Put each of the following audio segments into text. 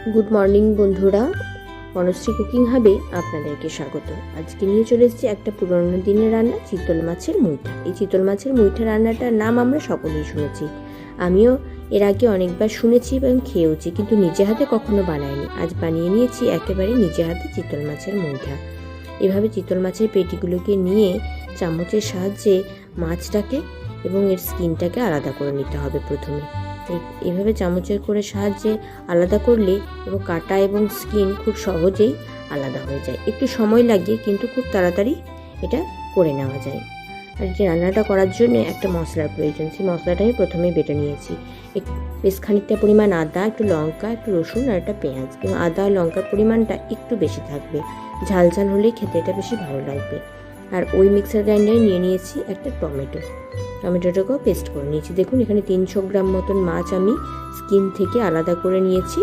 Good morning বন্ধুরা। Banasree cooking হাবে আপনাদেরকে স্বাগত। আজকে নিয়ে চলে এসেছি একটা পুরনো দিনের রান্না, চিতল মাছের মুইঠা। এই চিতল মাছের মুইঠা রান্নাটার নাম আমরা সকলেই শুনেছি। আমিও এর আগে অনেকবার শুনেছি এবং খেয়েওছি, কিন্তু নিজে হাতে কখনো বানাইনি। আজ বানিয়ে নিয়েছি একেবারে নিজে হাতে চিতল মাছের মুইঠা। এভাবে চিতল মাছের পেটিগুলোকে নিয়ে চামচের সাহায্যে মাছটাকে এবং এর স্কিনটাকে আলাদা করে নিতে হবে প্রথমে। এভাবে চামচের করে সাহায্যে আলাদা করলে এবং কাটা এবং স্কিন খুব সহজেই আলাদা হয়ে যায়। একটু সময় লাগে, কিন্তু খুব তাড়াতাড়ি এটা করে নেওয়া যায়। আর যে রান্নাটা করার জন্য একটা মশলার প্রয়োজন, সেই মশলাটা আমি প্রথমে বেটে নিয়েছি। বেশ খানিকটা পরিমাণ আদা, একটু লঙ্কা, একটু রসুন আর একটা পেঁয়াজ। এবং আদা লঙ্কার পরিমাণটা একটু বেশি থাকবে। ঝাল ঝাল হলেই খেতে এটা বেশি ভালো লাগবে। আর ওই মিক্সার গ্রাইন্ডারে নিয়ে নিয়েছি একটা টমেটো। টমেটোটাকেও পেস্ট করে নিয়েছি। দেখুন, এখানে তিনশো গ্রাম মতন মাছ আমি স্কিন থেকে আলাদা করে নিয়েছি।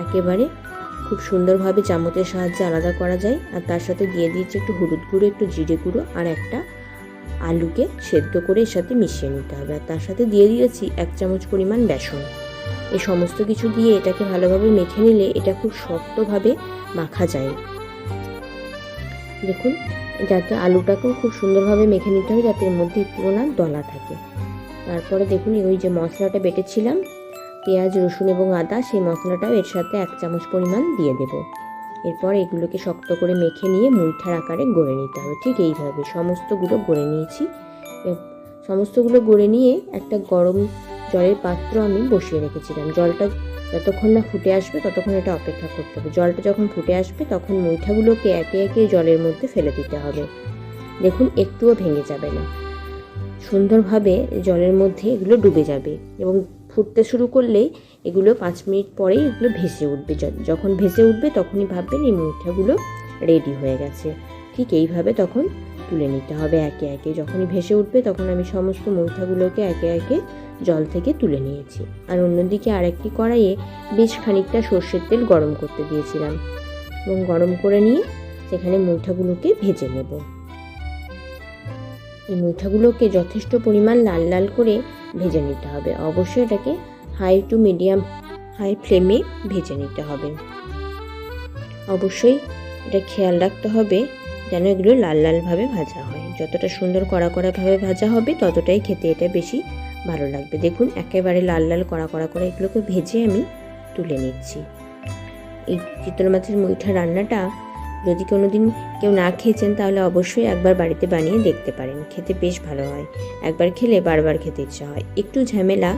একেবারে খুব সুন্দরভাবে চামচের সাহায্যে আলাদা করা যায়। আর তার সাথে দিয়ে দিয়েছি একটু হলুদ গুঁড়ো, একটু জিরে গুঁড়ো আর একটা আলুকে সেদ্ধ করে এর সাথে মিশিয়ে নিতে হবে। আর তার সাথে দিয়ে দিয়েছি এক চামচ পরিমাণ বেসন। এই সমস্ত কিছু দিয়ে এটাকে ভালোভাবে মেখে নিলে এটা খুব শক্তভাবে মাখা যায়। দেখুন যাতে আলুটাকেও খুব সুন্দরভাবে মেখে নিতে হবে যাতে এর মধ্যে একটু না দলা থাকে। তারপরে দেখুন ওই যে মশলাটা বেটেছিলাম, পেঁয়াজ, রসুন এবং আদা, সেই মশলাটাও এর সাথে এক চামচ পরিমাণ দিয়ে দেব। এরপর এগুলোকে শক্ত করে মেখে নিয়ে মুইঠার আকারে গড়ে নিতে হবে। ঠিক এইভাবে সমস্তগুলো গড়ে নিয়েছি। সমস্তগুলো গড়ে নিয়ে একটা গরম জলের পাত্র আমি বসিয়ে রেখেছিলাম। জলটা যতক্ষণ না ফুটে আসবে ততক্ষণ এটা অপেক্ষা করতে হবে। জলটা যখন ফুটে আসবে তখন মুইঠাগুলোকে একে একে জলের মধ্যে ফেলে দিতে হবে। দেখুন, একটুও ভেঙে যাবে না। সুন্দরভাবে জলের মধ্যে এগুলো ডুবে যাবে এবং ফুটতে শুরু করলেই এগুলো পাঁচ মিনিট পরেই এগুলো ভেসে উঠবে। যখন ভেসে উঠবে তখনই ভাববেন এই মুঠাগুলো রেডি হয়ে গেছে। ঠিক এইভাবে তখন তুলে নিতে হবে একে একে। যখনই ভেসে উঠবে তখন আমি সমস্ত মুঠাগুলোকে একে একে জল থেকে তুলে নিয়েছি। আর অন্যদিকে আরেকটি কড়াইয়ে বেশ খানিকটা সর্ষের তেল গরম করতে দিয়েছিলাম। এবং গরম করে নিয়ে সেখানে মুঠাগুলোকে ভেজে নেব। এই মুঠাগুলোকে যথেষ্ট পরিমাণ লাল লাল করে ভেজে নিতে হবে। অবশ্যই এটাকে হাই টু মিডিয়াম, হাই ফ্লেমে ভেজে নিতে হবে। অবশ্যই এটা খেয়াল রাখতে হবে যেন এগুলো লাল লালভাবে ভাজা হয়। যতটা সুন্দর কড়া কড়াভাবে ভাজা হবে ততটাই খেতে এটা বেশি ভালো লাগবে। দেখুন, একেবারে লাল লাল কড়া কড়া করে এগুলোকে ভেজে আমি তুলে নিচ্ছি। এই চিতল মাছের মুইঠা রান্নাটা যদি কোনো দিন কেউ না খেয়েছেন, তাহলে অবশ্যই একবার বাড়িতে বানিয়ে দেখতে পারেন। খেতে বেশ ভালো হয়। একবার খেলে বারবার খেতে ইচ্ছা হয়। একটু ঝামেলা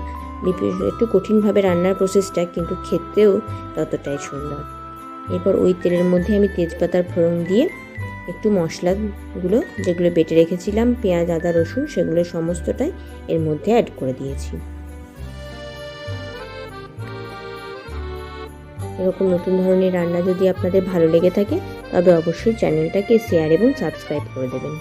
একটু কঠিনভাবে রান্নার প্রসেসটা কিন্তু খেতেও ততটাই সুন্দর। এরপর ওই তেলের মধ্যে আমি তেজপাতার ফোড়ন দিয়ে একটু মশলাগুলো যেগুলো বেটে রেখেছিলাম, পেঁয়াজ, আদা, রসুন, সেগুলো সমস্তটাই এর মধ্যে অ্যাড করে দিয়েছি। এরকম নতুন ধরনের রান্না যদি আপনাদের ভালো লেগে থাকে, তবে অবশ্যই চ্যানেলটাকে শেয়ার এবং সাবস্ক্রাইব করে দেবেন।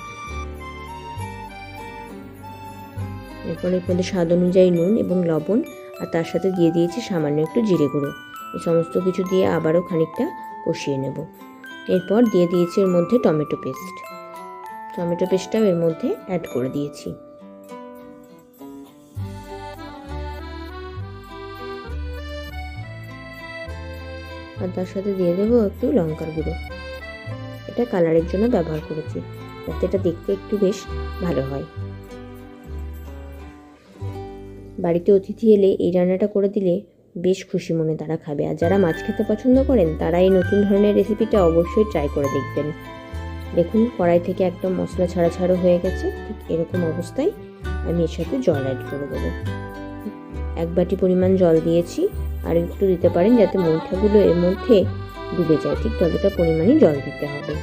এরপর এর মধ্যে স্বাদ অনুযায়ী নুন এবং লবণ আর তার সাথে দিয়ে দিয়েছি সামান্য একটু জিরে গুঁড়ো। এই সমস্ত কিছু দিয়ে আবারও খানিকটা কষিয়ে নেব। এরপর দিয়ে দিয়েছি এর মধ্যে টমেটো পেস্ট। টমেটো পেস্টটাও এর মধ্যে অ্যাড করে দিয়েছি। আর তার সাথে দিয়ে দেবো একটু লঙ্কার গুঁড়ো। এটা কালারের জন্য ব্যবহার করেছি, যাতে এটা দেখতে একটু বেশ ভালো হয়। বাড়িতে অতিথি এলে এই রান্নাটা করে দিলে বেশ খুশি মনে তারা খাবে। আর যারা মাছ খেতে পছন্দ করেন তারা এই নতুন ধরনের রেসিপিটা অবশ্যই ট্রাই করে দেখবেন। দেখুন, কড়াই থেকে একদম মশলা ছাড়া ছাড়ো হয়ে গেছে। ঠিক এরকম অবস্থায় আমি এর সাথে জল অ্যাড করে দেবো। এক বাটি পরিমাণ জল দিয়েছি। আর একটু দিতে পারেন যাতে মুঠাগুলো এর মধ্যে ডুবে যায়। ঠিক ততটা পরিমাণে জল দিতে হবে।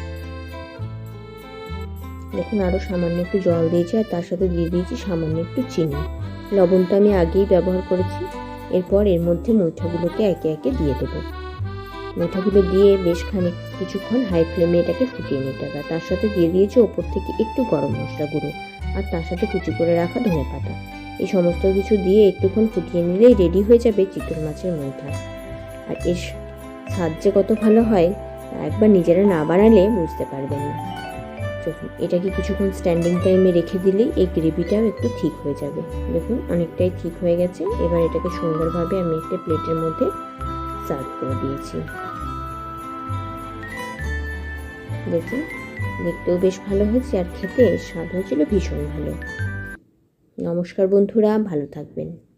দেখুন আরও সামান্য একটু জল দিয়েছি। আর তার সাথে দিয়ে দিয়েছি সামান্য একটু চিনি। লবণটা আমি আগেই ব্যবহার করেছি। এরপর এর মধ্যে মুঠাগুলোকে একে একে দিয়ে দেবো। মুঠাগুলো দিয়ে বেশ খানিক কিছুক্ষণ হাই ফ্লেমে এটাকে ফুটিয়ে নিতে হবে। তার সাথে দিয়ে দিয়েছি ওপর থেকে একটু গরম মশলা গুঁড়ো আর তার সাথে কুচি করে রাখা ধনে পাতা। এই সমস্ত কিছু দিয়ে একটুক্ষণ ফুটিয়ে নিলেই রেডি হয়ে যাবে চিতল মাছের মুইঠা আর এর স্বাদ যে কত ভালো হয় একবার নিজেরা না বানালে বুঝতে পারবেন না। দেখুন, এটাকে কিছুক্ষণ স্ট্যান্ডিং টাইমে রেখে দিলেই এই গ্রেভিটাও একটু ঠিক হয়ে যাবে। দেখুন, অনেকটাই ঠিক হয়ে গেছে। এবার এটাকে সুন্দরভাবে আমি একটা প্লেটের মধ্যে সার্ভ করে দিয়েছি। দেখুন, দেখতেও বেশ ভালো হয়েছে আর খেতে স্বাদ হয়েছিল ভীষণ ভালো। নমস্কার বন্ধুরা, ভালো থাকবেন।